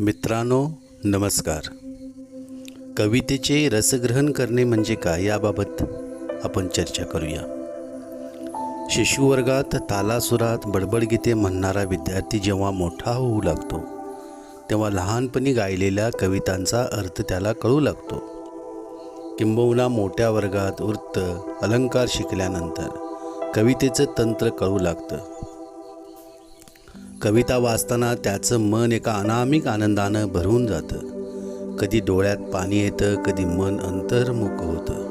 मित्रांनो नमस्कार. कवितेचे रसग्रहण करणे म्हणजे काय याबाबत आपण चर्चा करूया. शिशुवर्गात तालासुरात बडबड गीते म्हणणारा विद्यार्थी जेव्हा मोठा होऊ लागतो तेव्हा लहानपणी गायलेल्या कवितांचा अर्थ त्याला कळू लागतो. किंबहुना मोठ्या वर्गात वृत्त अलंकार शिकल्यानंतर कवितेचं तंत्र कळू लागतं. कविता वाचताना त्याचं मन एका अनामिक आनंदानं भरून जातं. कधी डोळ्यात पाणी येतं कधी मन अंतर्मुख होतं.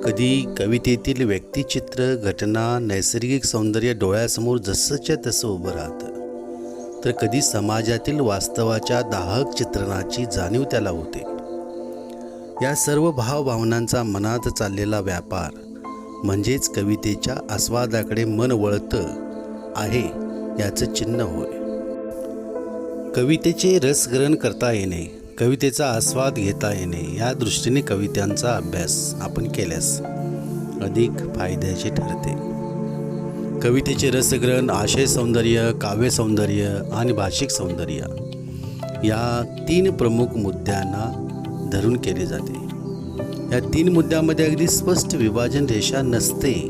कधी कवितेतील व्यक्तिचित्र घटना नैसर्गिक सौंदर्य डोळ्यासमोर जसंच्या तसं उभं राहतं. तर कधी समाजातील वास्तवाच्या दाहक चित्रणाची जाणीव त्याला होते. या सर्व भावभावनांचा मनात चाललेला व्यापार म्हणजेच कवितेच्या आस्वादाकडे मन वळतं आहे. याचं चिन्ह होय. कवितेचे रसग्रहण करता येणे कवितेचा आस्वाद घेता येणे या दृष्टीने कवितांचा अभ्यास आपण केल्यास अधिक फायद्याचे ठरते. कवितेचे रसग्रहण आशय सौंदर्य काव्य सौंदर्य आणि भाषिक सौंदर्य या तीन प्रमुख मुद्द्यांना धरून केले जाते. या तीन मुद्द्यामध्ये अगदी स्पष्ट विभाजन रेषा नसते.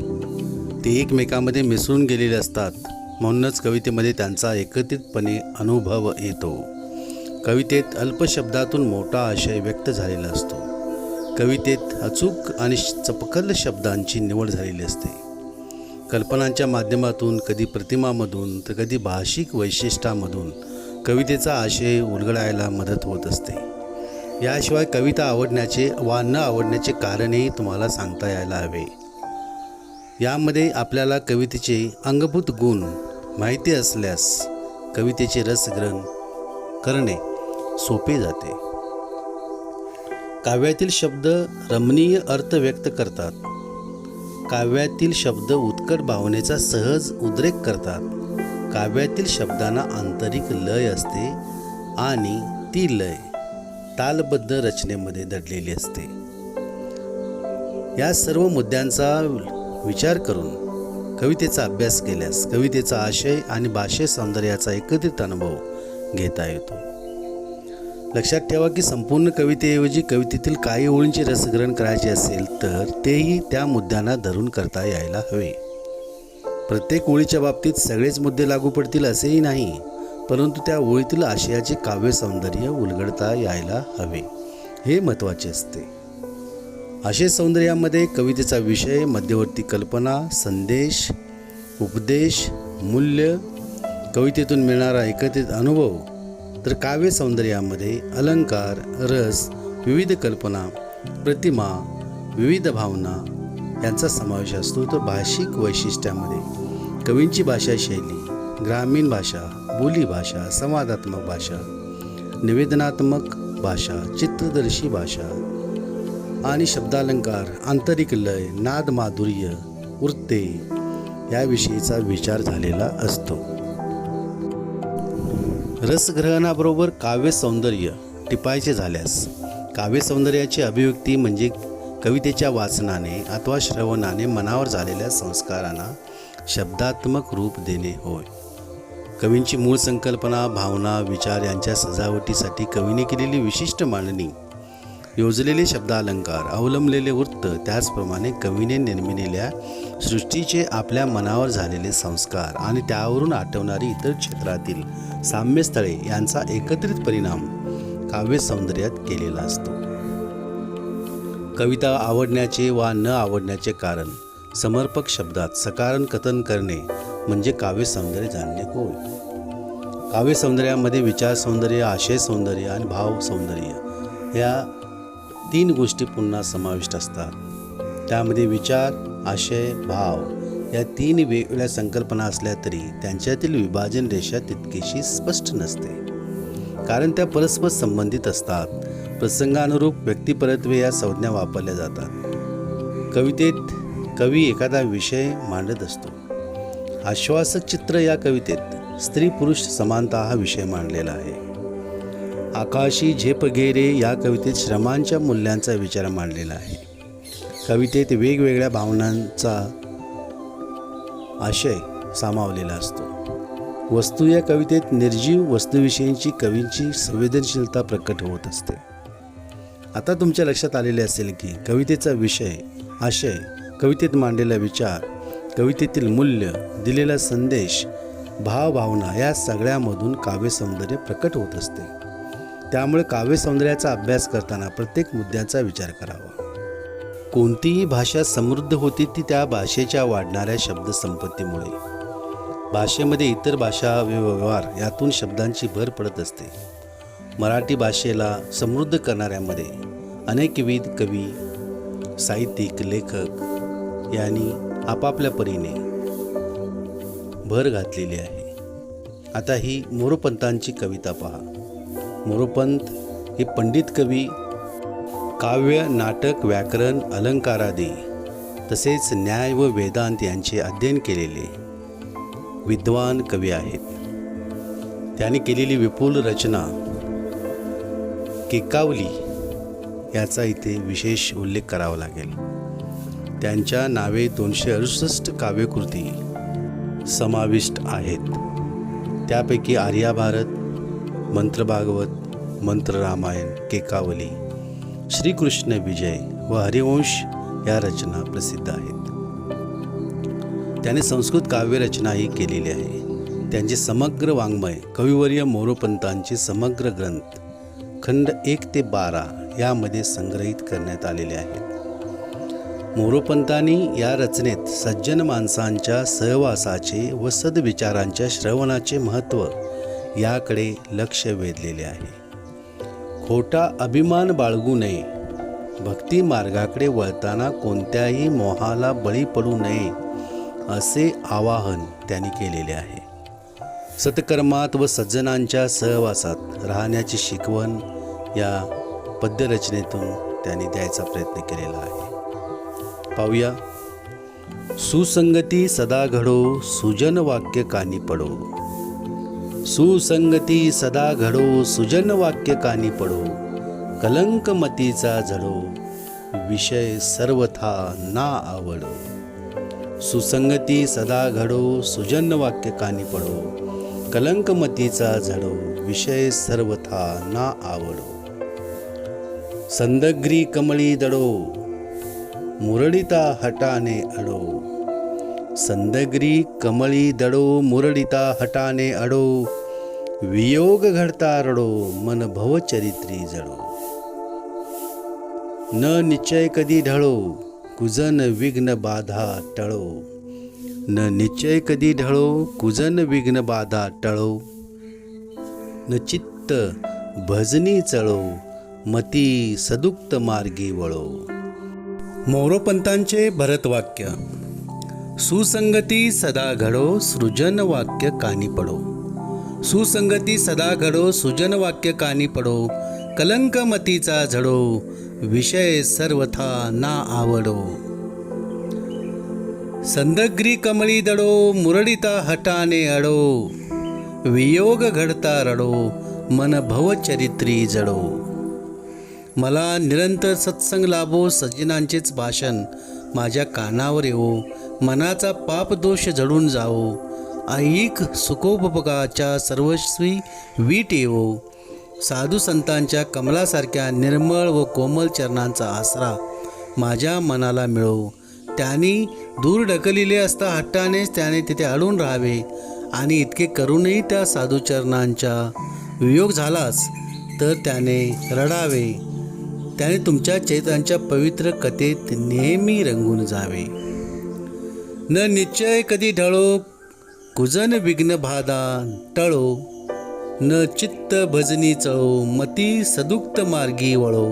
ते एकमेकांमध्ये मिसळून गेलेले असतात. म्हणूनच कवितेमध्ये त्यांचा एकत्रितपणे अनुभव येतो. कवितेत अल्पशब्दातून मोठा आशय व्यक्त झालेला असतो. कवितेत अचूक आणि चपकल शब्दांची निवड झालेली असते. कल्पनांच्या माध्यमातून कधी प्रतिमामधून तर कधी भाषिक वैशिष्ट्यामधून कवितेचा आशय उलगडायला मदत होत असते. याशिवाय कविता आवडण्याचे वा न आवडण्याचे कारणही तुम्हाला सांगता यायला हवे. यामध्ये आपल्याला कवितेचे अंगभूत गुण माहिती असल्यास कवितेचे रसग्रहण करणे सोपे जाते. काव्यातील शब्द रमणीय अर्थ व्यक्त करतात. काव्यातील शब्द उत्कट भावनेचा सहज उद्रेक करतात. काव्यातील शब्दांना आंतरिक लय असते आणि ती लय तालबद्ध रचनेमध्ये दडलेली असते. या सर्व मुद्द्यांचा विचार करून कवितेचा अभ्यास केल्यास कवितेचा आशय आणि भाषे सौंदर्याचा एकत्रित अनुभव घेता येतो. लक्षात ठेवा की संपूर्ण कवितेऐवजी कवितेतील काही ओळींचे रसग्रहण करायचे असेल तर तेही त्या मुद्द्यांना धरून करता यायला हवे. प्रत्येक ओळीच्या बाबतीत सगळेच मुद्दे लागू पडतील असेही नाही परंतु त्या ओळीतील आशयाचे काव्य सौंदर्य उलगडता यायला हवे. हे महत्त्वाचे असते. असे सौंदर्यामध्ये कवितेचा विषय मध्यवर्ती कल्पना संदेश उपदेश मूल्य कवितेतून मिळणारा एकत्रित अनुभव तर काव्य सौंदर्यामध्ये अलंकार रस विविध कल्पना प्रतिमा विविध भावना यांचा समावेश असतो. तर भाषिक वैशिष्ट्यामध्ये कवींची भाषा शैली ग्रामीण भाषा बोलीभाषा संवादात्मक भाषा निवेदनात्मक भाषा चित्रदर्शी भाषा आणि शब्दालंकार आंतरिक लय नाद माधुर्य वृत्ते याविषयीचा विचार झालेला असतो. रसग्रहणाबरोबर काव्य सौंदर्य टिपायचे झाल्यास काव्य सौंदर्याची अभिव्यक्ती म्हणजे कवितेच्या वाचनाने अथवा श्रवणाने मनावर झालेल्या संस्कारांना शब्दात्मक रूप देणे होय. कवींची मूळ संकल्पना भावना विचार यांच्या सजावटीसाठी कवीने केलेली विशिष्ट मांडणी योजलेले शब्दालंकार अवलंबलेले वृत्त त्याचप्रमाणे कवीने निर्मिलेल्या सृष्टीचे आपल्या मनावर झालेले संस्कार आणि त्यावरून आठवणारी इतर क्षेत्रातील साम्यस्थळे यांचा एकत्रित परिणाम काव्य सौंदर्यात केलेला असतो. कविता आवडण्याचे वा न आवडण्याचे कारण समर्पक शब्दात सकारण कथन करणे म्हणजे काव्य सौंदर्य जाणणे होय. काव्य सौंदर्यामध्ये विचार सौंदर्य आशय सौंदर्य आणि भाव सौंदर्य या तीन गोष्टी पुन्हा समाविष्ट असतात. त्यामध्ये विचार आशय भाव या तीन वेगवेगळ्या संकल्पना असल्या तरी त्यांच्यातील विभाजन रेषा तितकीशी स्पष्ट नसते. कारण त्या परस्पर संबंधित असतात. प्रसंगानुरूप व्यक्तिपरत्वे या संज्ञा वापरल्या जातात. कवितेत कवी एखादा विषय मांडत असतो. आश्वासक चित्र या कवितेत स्त्री पुरुष समानता हा विषय मांडलेला आहे. आकाशी झेपगेरे या कवितेत श्रमांच्या मूल्यांचा विचार मांडलेला आहे. कवितेत वेगवेगळ्या भावनांचा आशय सामावलेला असतो. वस्तू या कवितेत निर्जीव वस्तूविषयींची कवींची संवेदनशीलता प्रकट होत असते. आता तुमच्या लक्षात आलेले असेल की कवितेचा विषय आशय कवितेत मांडलेला विचार कवितेतील मूल्य दिलेला संदेश भावभावना या सगळ्यामधून काव्यसौंदर्य प्रकट होत असते. त्यामुळे काव्यसौंदर्याचा अभ्यास करताना प्रत्येक मुद्द्याचा विचार करावा. कोणतीही भाषा समृद्ध होती ती त्या भाषेच्या वाढणाऱ्या शब्दसंपत्तीमुळे. भाषेमध्ये इतर भाषा व्यवहार यातून शब्दांची भर पडत असते. मराठी भाषेला समृद्ध करणाऱ्यामध्ये अनेकविध कवी साहित्यिक लेखक यांनी आपापल्या परीने भर घातलेली आहे. आता ही मोरोपंतांची कविता पहा. मोरोपंत हे पंडित कवी काव्य नाटक व्याकरण अलंकारादी तसेच न्याय व वेदांत यांचे अध्ययन केलेले विद्वान कवी आहेत. त्यांनी केलेली विपुल रचना केकावली याचा इथे विशेष उल्लेख करावा लागेल. त्यांच्या नावे दोनशे अडुसष्ट काव्यकृती समाविष्ट आहेत. त्यापैकी आर्याभारत मंत्र भागवत मंत्र रामायण केकावली श्रीकृष्ण विजय व हरिवंश या रचना प्रसिद्ध आहेत. त्याने संस्कृत काव्यरचनाही केलेली आहे. त्यांचे समग्र वाङ्मय कविवर्य मोरोपंतांचे समग्र ग्रंथ खंड एक ते बारा यामध्ये संग्रहित करण्यात आलेले आहेत. मोरोपंतांनी या रचनेत सज्जन माणसांच्या सहवासाचे व सद्विचारांच्या श्रवणाचे महत्त्व याकडे लक्ष वेधलेले आहे. खोटा अभिमान बाळगू नये. भक्ती मार्गाकडे वळताना कोणत्याही मोहाला बळी पडू नये असे आवाहन त्यांनी केलेले आहे. सतकर्मात व सज्जनांच्या सहवासात राहण्याची शिकवण या पद्यरचनेतून त्यांनी द्यायचा प्रयत्न केलेला आहे. पाहूया. सुसंगती सदा घडो सुजन वाक्य कानी पडो. सुसंगती सदा घडो सुजन वाक्य कानी पडो कलंक मतीचा झडो विषय सर्वथा ना आवडो. सुसंगती सदा घडो सुजन वाक्य कानी पडो कलंक मतीचा झडो विषय सर्वथा ना आवडो. संदग्री कमळी दडो मुरडिता हटाने अडो संदग्री कमळी दडो मुरडिता हटाने अडो वियोग घडता रडो मन भवचरित्री जडो. न निश्चय कधी ढळो कुजन विघ्न बाधा टळो. न निश्चय कधी ढळो कुजन विघ्न बाधा टळो. न चित्त भजनी चळो मती सदुक्त मार्गी वळो. मोरोपंतांचे भरतवाक्य. सुसंगती सदा घडो सृजन वाक्य कानी पडो. सुसंगती सदा घडो सृजन वाक्य कानी पडो. कलंक मतीचा झडो विषय सर्वथा ना आवडो. संदग्री कमळी दडो मुरडिता हटाने अडो. वियोग घडता रडो मन भवचरित्री जडो. मला निरंतर सत्संग लाभो सज्जनांचेच भाषण माझ्या कानावर येवो. मनाचा पापदोष जडून जावो. ऐक सुखोपभोगाच्या सर्वस्वी वीट येवो. साधू संतांच्या कमलासारख्या निर्मळ व कोमल चरणांचा आसरा माझ्या मनाला मिळो. त्यांनी दूर ढकलिले असता हट्टानेच त्याने तिथे अडून राहावे आणि इतके करूनही त्या साधूचरणांचा वियोग झालाच तर त्याने रडावे. त्याने तुमच्या चैत्रांच्या पवित्र कथेत नेहमी रंगून जावे. न निश्चय कधी ढळो कुजन विघ्न भादा टळो. न चित्त भजनी चळो मती सदुक्त मार्गी वळो.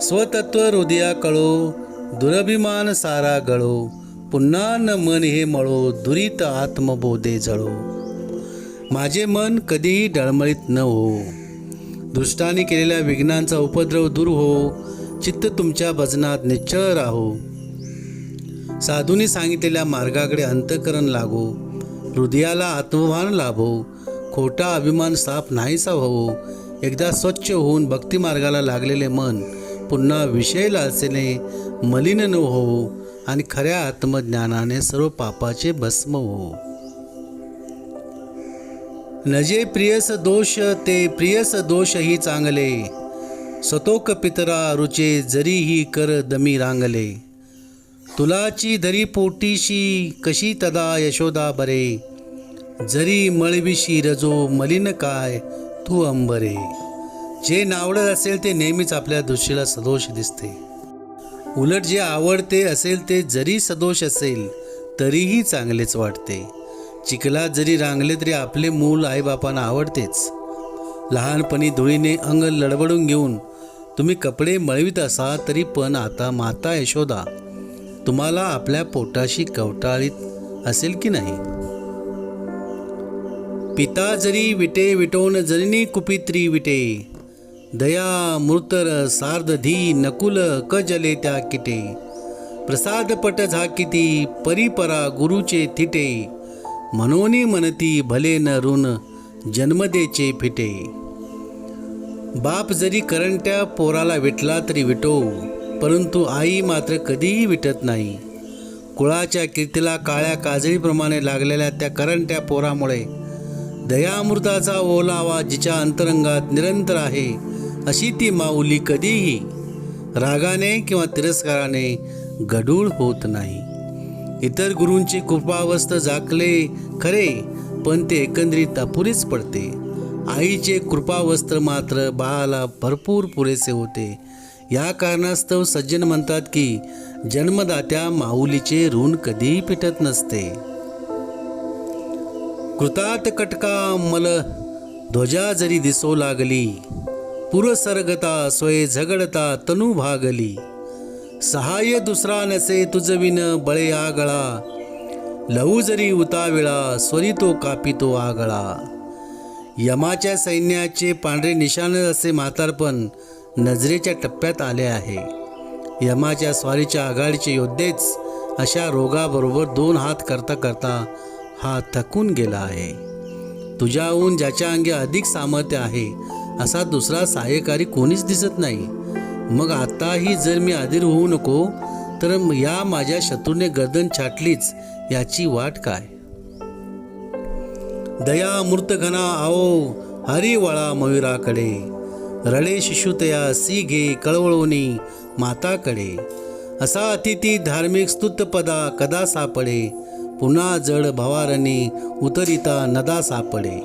स्वतत्व हृदया कळो दुरभिमान सारा गळो. पुन्हा न मन हे मळो दुरित आत्मबोधे जळो माझे मन कधीही डळमळीत न हो. दृष्टाने केलेल्या विघ्नांचा उपद्रव दूर हो. चित्त तुमच्या भजनात निश्चळ राहो. साधूंनी सांगितलेल्या मार्गाकडे अंतकरण लागो हृदयाला आत्मभान लाभो खोटा अभिमान साफ नाहीसा होवो एकदा स्वच्छ होऊन भक्तिमार्गाला लागलेले मन पुन्हा विषय लालसेने मलिन न होवो आणि खऱ्या आत्मज्ञानाने सर्व पापाचे भस्म हो नजे प्रियस दोष ते प्रियस दोषही चांगले. सतोक पितरा रुचे जरीही कर दमी रांगले. तुलाची धरी पोटीशी कशी तदा यशोदा बरे? जरी मळविशी रजो मलिन काय तू अंबरे? जे नावडत असेल ते नेहमीच आपल्या दृष्टीला सदोष दिसते. उलट जे आवडते असेल ते जरी सदोष असेल तरीही चांगलेच वाटते. चिखलात जरी रांगले तरी आपले मूल आईबापांना आवडतेच. लहानपणी धुळीने अंग लडबडून घेऊन तुम्ही कपडे मळवीत असा तरी पण आता माता यशोदा तुम्हाला आपल्या पोटाशी कवटाळीत असेल की नाही? पिता जरी विटे विटोन जननी कुपित्री विटे. दया मृतर सार्धधी नकुल क जले त्या किटे. प्रसाद पट झाकिती परिपरा गुरुचे थिटे. मनोनी मनती भले न ऋण जन्मदेचे फिटे. बाप जरी करंट्या पोराला विटला तरी विटो. परंतु आई मात्र कधीही विटत नाही. कुळाच्या कीर्तीला काळ्या काजळीप्रमाणे लागलेल्या त्या करंट्या पोरामुळे दयामृताचा ओलावा जिच्या अंतरंगात निरंतर आहे अशी ती माऊली कधीही रागाने किंवा तिरस्काराने गढूळ होत नाही. इतर गुरूंची कृपावस्थ झाकले खरे पण ते एकंदरीत अपुरीच पडते. आईचे कृपावस्त्र मात्र बाळाला भरपूर पुरेसे होते. या कारणास्तव सज्जन म्हणतात की जन्मदात्या माऊलीचे ऋण कधीही पिटत नसते. कृतात कटका मल ध्वजा जरी दिसो लागली पुरसर्गता स्वय झगडता तनु भागली. सहाय्य दुसरा नसे तुझविन बळे आगळा लहू जरी उताविळा स्वरी तो कापितो आगळा. यमाच्या सैन्याचे पांढरे निशाण असे म्हातारपण नजरेच्या टप्प्यात आले आहे. यमाच्या स्वारीच्या आघाडीचे योद्धेच अशा रोगाबरोबर दोन हात करता करता हा थकून गेला आहे. तुझ्याहून ज्याच्या अंगी अधिक सामर्थ्य आहे असा दुसरा सहाय्यकारी कोणीच दिसत नाही. मग आताही जर मी आधीर होऊ नको तर या माझ्या शत्रूने गर्दन छाटलीच याची वाट काय? दया मूर्त घना आओ हरी वळा मयुराकडे. रळे शिशुतया सी घे कळवळोनी माताकडे. असा अतिथी धार्मिक स्तुतपदा कदा सापडे? पुन्हा जड भवारणी उतरिता नदा सापडे.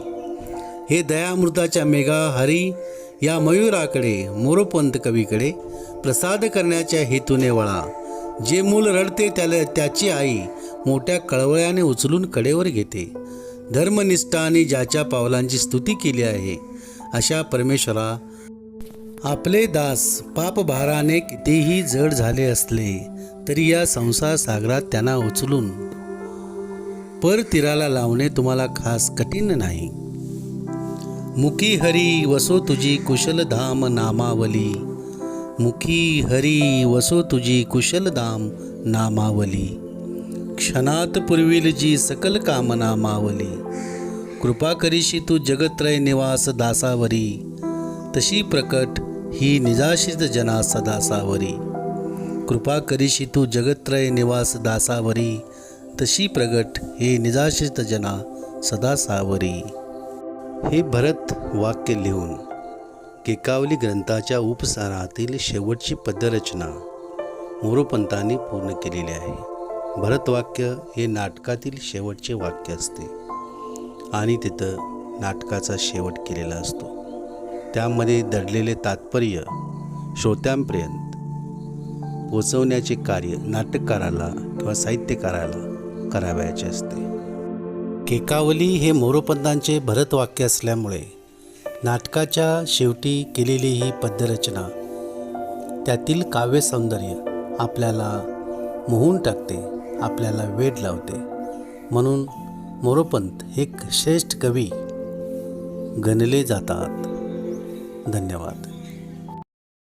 हे दयामृताच्या मेघा हरी या मयुराकडे मोरोपंत कवीकडे प्रसाद करण्याच्या हेतूने वळा. जे मूल रडते त्याला त्याची आई मोठ्या कळवळ्याने उचलून कडेवर घेते. धर्मनिष्ठाने ज्याच्या पावलांची स्तुती केली आहे अशा परमेश्वरा आपले दास पापभाराने कितीही जड झाले असले तरी या संसार सागरात त्यांना उचलून पर तीराला लावणे तुम्हाला खास कठीण नाही. मुखी हरी वसो तुझी कुशल धाम नामावली. मुखी हरी वसो तुझी कुशल धाम नामावली. क्षणात पुरविल जी सकल कामना मावली. कृपा करीशी तू जगत्रय निवास दासावरी. तशी प्रकट ही निजाशित जना सदासावरी कृपा करीशी तू जगत्रय निवास दासावरी तशी प्रगट हे निजाशित जना सदासावरी हे भरत वाक्य लिहून केकावली ग्रंथाच्या उपसारातील शेवटची पद्यरचना मोरोपंतांनी पूर्ण केलेली आहे. भरतवाक्य हे नाटकातील शेवटचे वाक्य असते आणि तिथं नाटकाचा शेवट केलेला असतो. त्यामध्ये दडलेले तात्पर्य श्रोत्यांपर्यंत पोचवण्याचे कार्य नाटककाराला किंवा साहित्यकाराला करावयाचे असते. केकावली हे मोरोपंतांचे भरतवाक्य असल्यामुळे नाटकाच्या शेवटी केलेली ही पद्यरचना त्यातील काव्यसौंदर्य आपल्याला मोहून टाकते आपल्याला वेड लावते. म्हणून मोरोपंत हे एक श्रेष्ठ कवी गणले जातात. धन्यवाद.